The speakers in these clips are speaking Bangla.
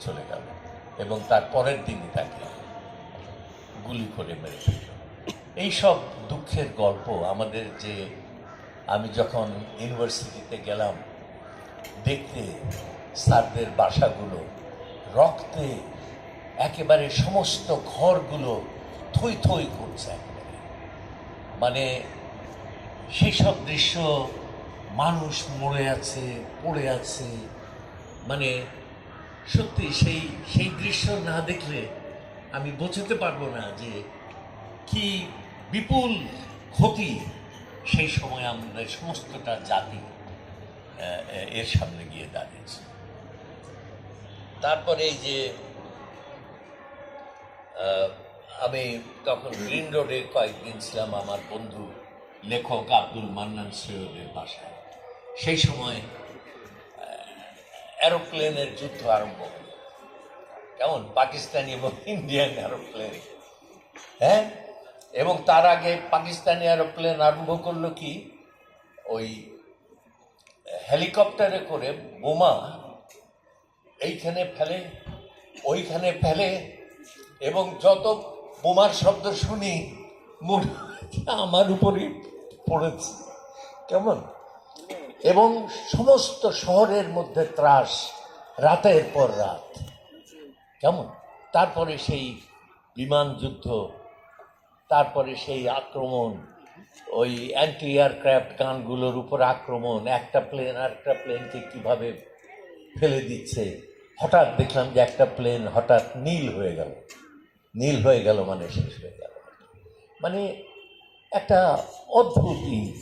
চলে গেল এবং তার পরের দিনই তাকে গুলি করে মেরে ফেলল। এইসব দুঃখের গল্প আমাদের যে আমি যখন ইউনিভার্সিটিতে গেলাম, দেখতে স্যারদের বাসাগুলো, রক্তে একেবারে সমস্ত ঘরগুলো থই থই করছে একেবারে। মানে সেই সব দৃশ্য মানুষ মরে আছে, পড়ে আছে মানে সত্যি, সেই সেই দৃশ্য না দেখলে আমি বোঝাতে পারব না যে কি বিপুল ক্ষতি সেই সময় আমাদের সমস্তটা জাতি এর সামনে গিয়ে দাঁড়িয়েছে। তারপরে এই যে আমি তখন গ্রিন রোডে কয়েকদিন ছিলাম আমার বন্ধু লেখক আব্দুল মান্নান সৈয়দের বাসায়। সেই সময় অ্যারোপ্লেনের যুদ্ধ আরম্ভ কেমন? পাকিস্তানি এবং ইন্ডিয়ান অ্যারোপ্লেন হ্যাঁ? এবং তার আগে পাকিস্তানি অ্যারোপ্লেন আরম্ভ করল কি? ওই হেলিকপ্টারে করে বোমা এইখানে ফেলে, ওইখানে ফেলে এবং যত বোমার শব্দ শুনি, মনে আমার উপরে পড়েছে। কেমন? এবং সমস্ত শহরের মধ্যে ত্রাস রাতের পর রাত। কেমন? তারপরে সেই বিমান যুদ্ধ, তারপরে সেই আক্রমণ, ওই অ্যান্টি এয়ারক্রাফট গানগুলোর উপর আক্রমণ, একটা প্লেন আর একটা প্লেনকে কীভাবে ফেলে দিচ্ছে। হঠাৎ দেখলাম যে একটা প্লেন হঠাৎ নীল হয়ে গেল। নীল হয়ে গেল মানে শেষ হয়ে গেল। মানে একটা অদ্ভুতই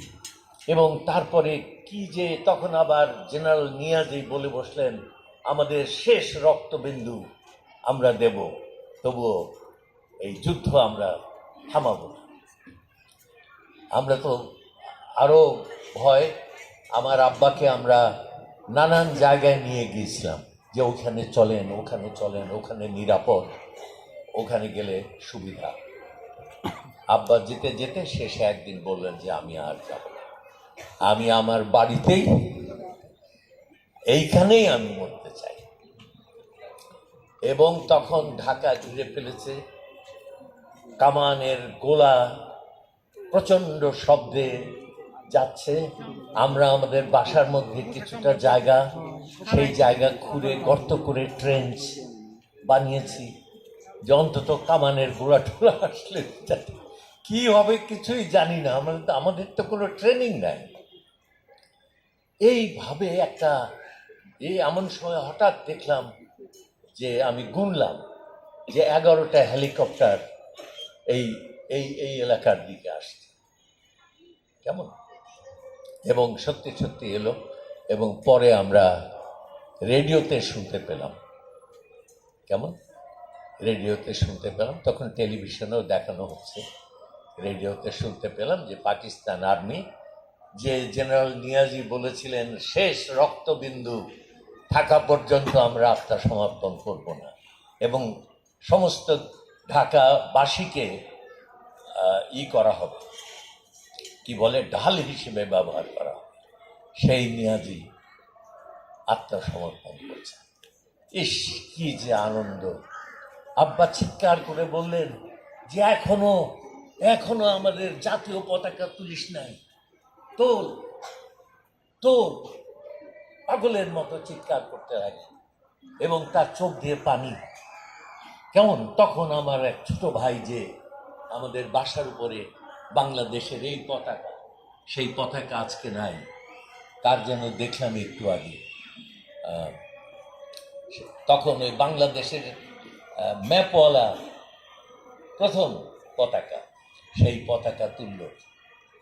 এবং তারপরে কি যে তখন আবার জেনারেল নিয়াজি বলে বসলেন, আমাদের শেষ রক্তবিন্দু আমরা দেব, তবুও এই যুদ্ধ আমরা থামাবো আমরা তো আরও ভয়, আমার আব্বাকে আমরা নানান জায়গায় নিয়ে গিয়েছিলাম, যে ওখানে চলেন ওখানে চলেন, ওখানে নিরাপদ, ওখানে গেলে সুবিধা। আব্বা যেতে যেতে শেষে একদিন বললেন যে আমি আর যাব আমি আমার বাড়িতেই এইখানেই আমি মরতে চাই। এবং তখন ঢাকা ঘিরে ফেলেছে কামানের গোলা, প্রচণ্ড শব্দে যাচ্ছে। আমরা আমাদের বাসার মধ্যে কিছুটা জায়গা, সেই জায়গা খুঁড়ে, গর্ত করে ট্রেঞ্চ বানিয়েছি, যে অন্তত কামানের গোলা টোলা আসলে যাতে কি হবে কিছুই জানি না। আমাদের তো আমাদের তো কোনো ট্রেনিং নাই। এইভাবে একটা এই এমন সময় হঠাৎ দেখলাম যে আমি গুনলাম যে এগারোটা হেলিকপ্টার এই এই এই এলাকার দিকে আসছে। কেমন? এবং সত্যি সত্যি এলো এবং পরে আমরা রেডিওতে শুনতে পেলাম। কেমন? রেডিওতে শুনতে পেলাম, তখন টেলিভিশনেও দেখানো হচ্ছে। রেডিওতে শুনতে পেলাম যে পাকিস্তান আর্মি, যে জেনারেল নিয়াজি বলেছিলেন, শেষ রক্তবিন্দু থাকা পর্যন্ত আমরা আত্মসমর্পণ করব না। এবং সমস্ত ঢাকাবাসীকে ই করা হবে। কি বলে? ঢাল হিসেবে ব্যবহার করা হবে। সেই নিয়াজি আত্মসমর্পণ করছে ইস, কি যে আনন্দ! আব্বা চিৎকার করে বললেন, যে এখনও এখনও আমাদের জাতীয় পতাকা তুলিস নাই। তোল তোল পাগলের মতো চিৎকার করতে লাগে এবং তার চোখ দিয়ে পানি। কেমন? তখন আমার এক ছোট ভাই যে আমাদের বাসার উপরে বাংলাদেশের এই পতাকা, সেই পতাকা আজকে নাই। তার জন্য দেখলাম একটু আগে। তখন ওই বাংলাদেশের ম্যাপওয়ালা প্রথম পতাকা। সেই পতাকা তুলল।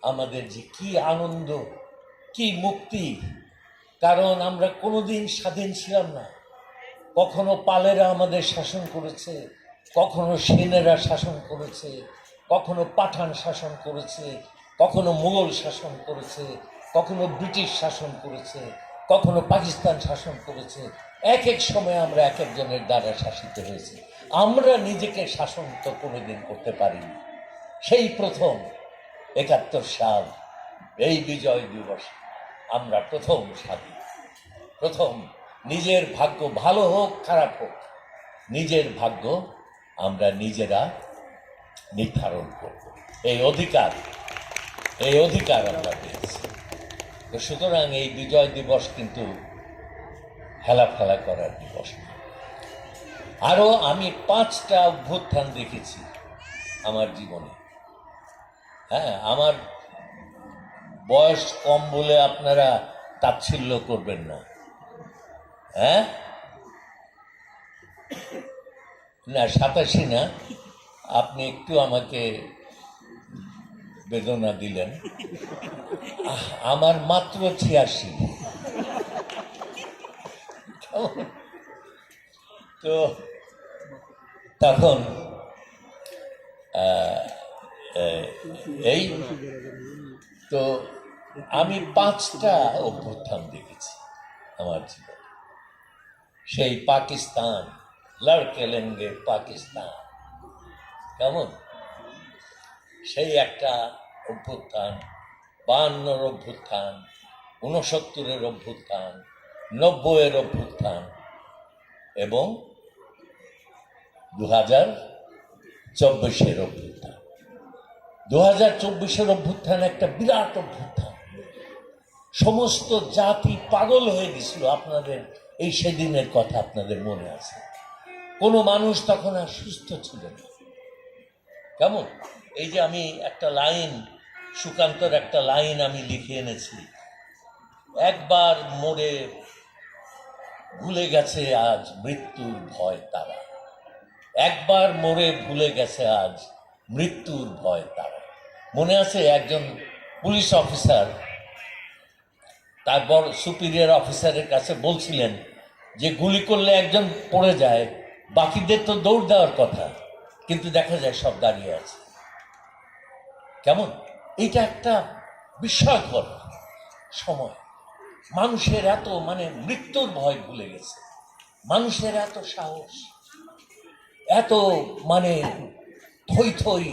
আমাদের যে কি আনন্দ, কি মুক্তি। কারণ আমরা কোনোদিন স্বাধীন ছিলাম না। কখনো পালেরা আমাদের শাসন করেছে, কখনো সেনেরা শাসন করেছে, কখনো পাঠান শাসন করেছে, কখনো মুঘল শাসন করেছে, কখনো ব্রিটিশ শাসন করেছে, কখনো পাকিস্তান শাসন করেছে। এক এক সময় আমরা এক একজনের দ্বারা শাসিত হয়েছি। আমরা নিজেকে শাসন তো কোনোদিন করতে পারিনি। সেই প্রথম একাত্তর সাল, এই বিজয় দিবস আমরা প্রথম স্বাধীন প্রথম নিজের ভাগ্য ভালো হোক, খারাপ হোক, নিজের ভাগ্য আমরা নিজেরা নির্ধারণ করব। এই অধিকার এই অধিকার আমরা পেয়েছি। তো সুতরাং এই বিজয় দিবস কিন্তু হেলা ফেলা করার দিবস আরও আমি পাঁচটা অভ্যুত্থান দেখেছি আমার জীবনে। হ্যাঁ আমার বয়স কম বলে আপনারা তাচ্ছিল্য করবেন না। হ্যাঁ? না, সাতাশি না। আপনি একটু আমাকে বেদনা দিলেন। আমার মাত্র ছিয়াশি। তো তখন এই? তো আমি পাঁচটা অভ্যুত্থান দেখেছি আমার জীবনে। সেই পাকিস্তান লড়কে পাকিস্তান। কেমন? সেই একটা অভ্যুত্থান বাহান্নর অভ্যুত্থান, ঊনসত্তরের অভ্যুত্থান, নব্বইয়ের অভ্যুত্থান এবং দু হাজার চব্বিশের অভ্যুত্থান। দু হাজার চব্বিশের অভ্যুত্থান একটা বিরাট অভ্যুত্থান। সমস্ত জাতি পাগল হয়ে গেছিল। আপনাদের এই সেদিনের কথা আপনাদের মনে আছে। কোনো মানুষ তখন আর সুস্থ ছিল না। কেমন? এই যে আমি একটা লাইন, সুকান্তর একটা লাইন আমি লিখে এনেছি। একবার মোড়ে ভুলে গেছে আজ মৃত্যুর ভয় তারা। একবার মোড়ে ভুলে গেছে আজ মৃত্যুর ভয় তারা। মনে আছে একজন পুলিশ অফিসার, তার বড় সুপিরিয়র অফিসারের কাছে বলছিলেন যে গুলি করলে একজন পড়ে যায়, বাকিদের তো দৌড় দেওয়ার কথা, কিন্তু দেখা যায় সব দাঁড়িয়ে আছে। কেমন? এটা একটা বিস্ময়কর সময়। মানুষের এত মানে মৃত্যুর ভয় ভুলে গেছে। মানুষের এত সাহস, এত মানে থই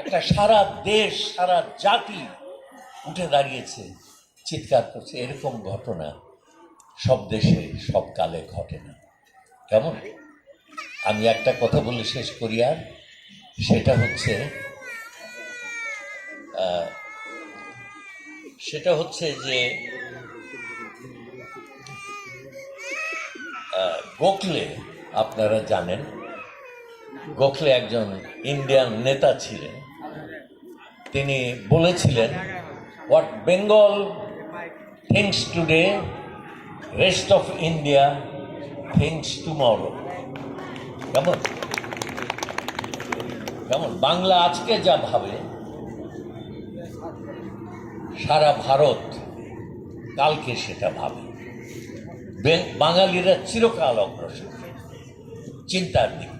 একটা সারা দেশ, সারা জাতি উঠে দাঁড়িয়েছে, চিৎকার করছে, এরকম ঘটনা সব দেশে, সব কালে ঘটে না। কেমন? আমি একটা কথা বলে শেষ করি আর, সেটা হচ্ছে সেটা হচ্ছে যে গোখলে আপনারা জানেন গোখলে একজন ইন্ডিয়ান নেতা ছিলেন। তিনি বলেছিলেন what Bengal thinks today rest of India thinks tomorrow কেমন? কেমন? বাংলা আজকে যা ভাবে, সারা ভারত কালকে সেটা ভাবে। বাঙালিরা চিরকাল অগ্রসর। চিন্তার দিক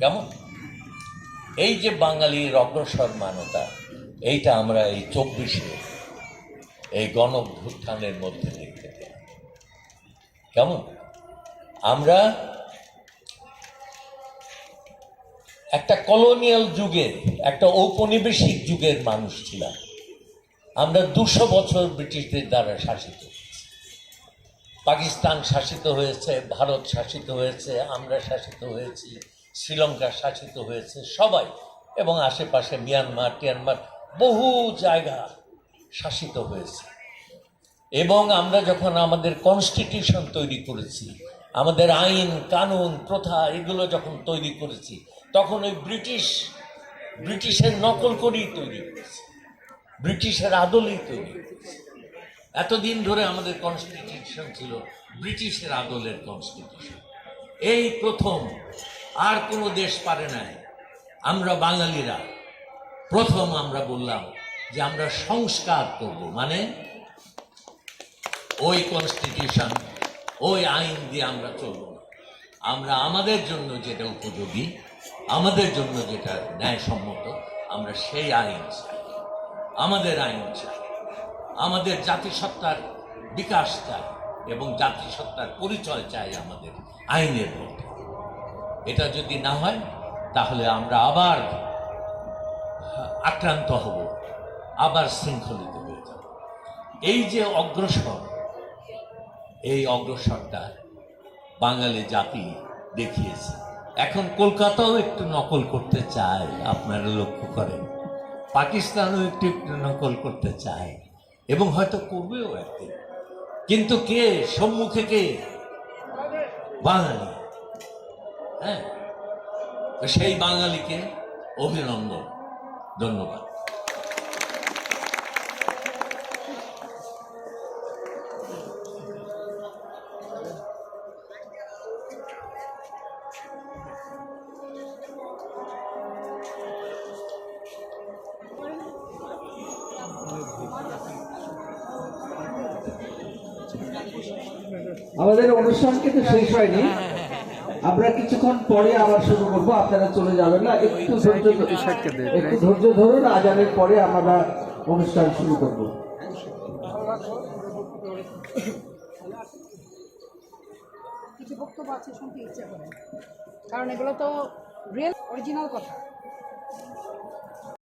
কেমন? এই যে বাঙালির অগ্রসর মানতা, এইটা আমরা এই চব্বিশে এই গণভ্যুত্থানের মধ্যে দেখতে পাই কেমন? আমরা একটা কলোনিয়াল যুগের, একটা ঔপনিবেশিক যুগের মানুষ ছিলাম। আমরা দুশো বছর ব্রিটিশদের দ্বারা শাসিত। পাকিস্তান শাসিত হয়েছে, ভারত শাসিত হয়েছে, আমরা শাসিত হয়েছি। শ্রীলঙ্কা শাসিত হয়েছে সবাই এবং আশেপাশে মিয়ানমার, টিয়ানমার, বহু জায়গা শাসিত হয়েছে। এবং আমরা যখন আমাদের কনস্টিটিউশন তৈরি করেছি, আমাদের আইন, কানুন, প্রথা এগুলো যখন তৈরি করেছি, তখন ওই ব্রিটিশ, ব্রিটিশের নকল করেই তৈরি করেছি। ব্রিটিশের আদলেই তৈরি করেছি। এতদিন ধরে আমাদের কনস্টিটিউশন ছিল ব্রিটিশের আদলের কনস্টিটিউশন এই প্রথম আর কোনো দেশ পারে নাই। আমরা বাঙালিরা, প্রথম আমরা বললাম যে আমরা সংস্কার করব। মানে ওই কনস্টিটিউশন ওই আইন দিয়ে আমরা চলব আমরা আমাদের জন্য যেটা উপযোগী, আমাদের জন্য যেটা ন্যায়সম্মত, আমরা সেই আইন চাই। আমাদের আইন চাই। আমাদের জাতিসত্তার বিকাশ চাই এবং জাতিসত্তার পরিচয় চাই আমাদের আইনের মধ্যে। এটা যদি না হয়, তাহলে আমরা আবার আক্রান্ত হব, আবার শৃঙ্খলিত হয়ে যাব। এই যে অগ্রসর, এই অগ্রসরটা বাঙালি জাতি দেখিয়েছে। এখন কলকাতাও একটু নকল করতে চায়, আপনারা লক্ষ্য করেন। পাকিস্তানও একটু একটু নকল করতে চায়, এবং হয়তো করবেও একদিন। কিন্তু কে? সম্মুখে কে? বাঙালি। হ্যাঁ? সেই বাঙালিকে অভিনন্দন ধন্যবাদ। আমাদের অনুষ্ঠান কিন্তু শেষ হয়নি। আমরা কিছুক্ষণ পরে আবার শুরু করব আপনারা চলে যাবেন না। একটু ধৈর্য একটু ধৈর্য ধরুন আজানের পরে আমরা অনুষ্ঠান শুরু করব। কিছু বক্তব্য আছে শুনতে ইচ্ছে করে। কারণ এগুলো তো রিয়েল অরিজিনাল কথা।